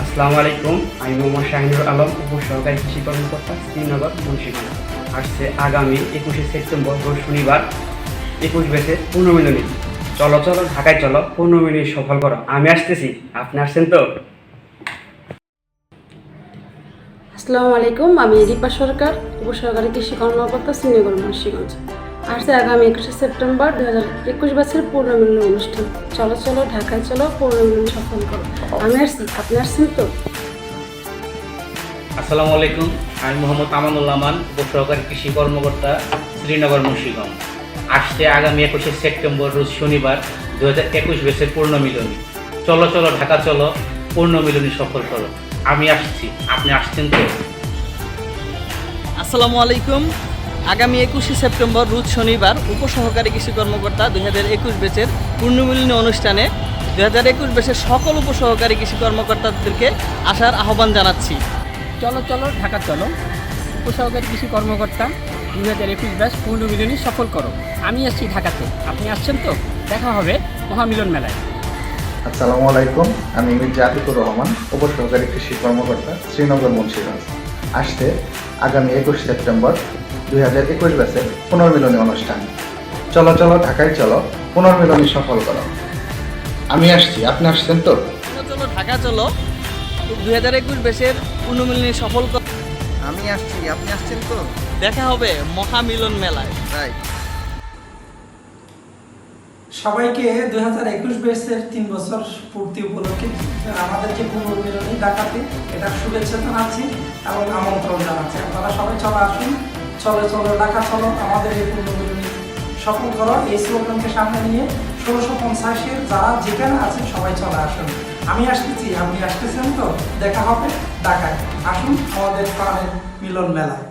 আসসালামু আলাইকুম। আমি মোহাম্মদ শাহিনুর আলম, উপসহকারী কৃষি কর্মকর্তা, শ্রীনগর, মুন্সিগঞ্জ। আসছে আগামী একুশে সেপ্টেম্বর, রোজ শনিবার, একুশ বেসে পূর্ণমিলনী চলো চলো, ঢাকায় চলো পূর্ণমিলনী সফল করো। আমি আসতেছি, আপনি আসছেন তো? আসসালামু আলাইকুম, আমি রিপা সরকার, উপসহকারী কৃষি কর্মকর্তা, শ্রীনগর, মুন্সিগঞ্জ। আসছে আগামী একুশে সেপ্টেম্বর দু হাজার একুশ বছরের পূর্ণমিলন অনুষ্ঠান। চলো চলো ঢাকায় চলো পূর্ণমিলন সফল করো। আমি আসছি আপনি আসছেন তো? আসসালামু আলাইকুম আমি মোহাম্মদ আমানুল্লাহ মান উপসহকারী কৃষি কর্মকর্তা শ্রীনগর মুন্সিগঞ্জ। আসছে আগামী একুশে সেপ্টেম্বর রোজ শনিবার দু হাজার একুশ বেসের পূর্ণমিলনী। চলো চলো ঢাকা চলো পূর্ণমিলনী সফল করো। আমি আসছি আপনি আসছেন তো? আসসালামু আলাইকুম আগামী একুশে সেপ্টেম্বর রোজ শনিবার উপসহকারী কৃষি কর্মকর্তা দুই হাজার একুশ বেচের পূর্ণমিলনী অনুষ্ঠানে দুই হাজার একুশ বেচের সকল উপসহকারী কৃষি কর্মকর্তাদেরকে আসার আহ্বান জানাচ্ছি। চলো চলো ঢাকা চলো। উপসহকারী কৃষি কর্মকর্তা দুই হাজার একুশ ব্যাস পূর্ণমিলনী সফল করো। আমি আসছি ঢাকাতে। আপনি আসছেন তো? দেখা হবে মহামিলন মেলায়। আসসালামু আলাইকুম আমি মির্জা আতিকুর রহমান উপসহকারী কৃষি কর্মকর্তা শ্রীনগর মুন্সিগঞ্জ। আসছে আগামী একুশ সেপ্টেম্বর দুই হাজার একুশ ব্যাচের পুনর্মিলনী অনুষ্ঠান। চলো চলো ঢাকায় চলো পুনর্মিলনী সফল করো। আমি আসছি আপনি আসছেন তো? চলো চলো ঢাকা চলো। দুই হাজার একুশ বেচের পূর্ণমিলনী সফল কর আমি আসছি আপনি আসছেন তো? দেখা হবে মহামিলন মেলায়। রাইট সবাইকে দুই হাজার একুশ বেসের তিন বছর পূর্তি উপলক্ষে আমাদের যে পুনর্মিলনী ডাকাতে এটা শুভেচ্ছা জানাচ্ছি এবং আমন্ত্রণ জানাচ্ছি। আপনারা সবাই চলে আসুন। চলে, চলো ডাকা চলো, আমাদের এই পুনর্মিলনী সফল করো এই স্লোগানকে সামনে নিয়ে ষোলোশো পঞ্চাশের যারা যেখানে আছেন সবাই চলে আসুন। আমি আসতেছি, আপনি আসতেছেন তো, দেখা হবে ডাকায় আসুন, আমাদের প্রাণের মিলন মেলায়।